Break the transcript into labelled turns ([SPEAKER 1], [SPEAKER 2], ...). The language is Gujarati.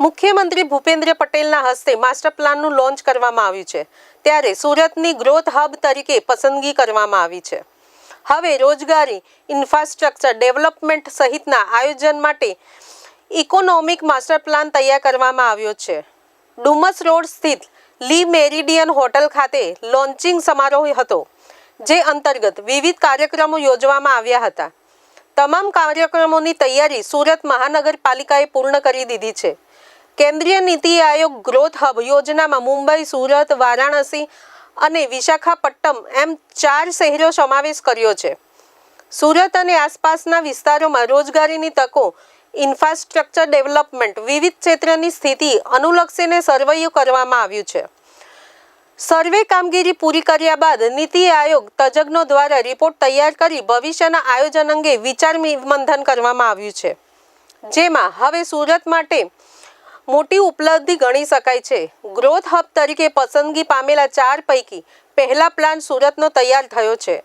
[SPEAKER 1] મુખ્યમંત્રી ભૂપેન્દ્ર પટેલના હસ્તે માસ્ટર પ્લાનનું લોન્ચ કરવામાં આવ્યું છે. ત્યારે સુરતની ગ્રોથ હબ તરીકે પસંદગી કરવામાં આવી છે. હવે રોજગારી, ઇન્ફ્રાસ્ટ્રક્ચર ડેવલપમેન્ટ સહિતના આયોજન માટે ઇકોનોમિક માસ્ટર પ્લાન તૈયાર કરવામાં આવ્યો છે. ડુમસ રોડ સ્થિત લી મેરિડિયન હોટલ ખાતે લોન્ચિંગ સમારોહ હતો, જે અંતર્ગત વિવિધ કાર્યક્રમો યોજવામાં આવ્યા હતા. તમામ કાર્યક્રમોની તૈયારી સુરત મહાનગરપાલિકાએ પૂર્ણ કરી દીધી છે. કેન્દ્રીય નીતિ આયોગ ગ્રોથ હબ યોજનામાં મુંબઈ, સુરત, વારાણસી અને વિશાખાપટ્ટનમ એમ ચાર શહેરો સમાવેશ કર્યો છે. સુરત અને આસપાસના વિસ્તારોમાં રોજગારીની તકો, ઇન્ફ્રાસ્ટ્રક્ચર ડેવલપમેન્ટ વિવિધ ક્ષેત્રની સ્થિતિ અનુલક્ષીને સર્વેયું કરવામાં આવ્યું છે. સર્વે કામગીરી પૂરી કર્યા બાદ નીતિ આયોગ તજજ્ઞો દ્વારા રિપોર્ટ તૈયાર કરી ભવિષ્યના આયોજન અંગે વિચાર મંથન કરવામાં આવ્યું છે. જેમાં હવે સુરત માટે મોટી ઉપલબ્ધિ ગણી શકાય છે. ગ્રોથ હબ તરીકે પસંદગી પામેલા ચાર પૈકી પહેલા પ્લાન સુરતનો તૈયાર થયો છે.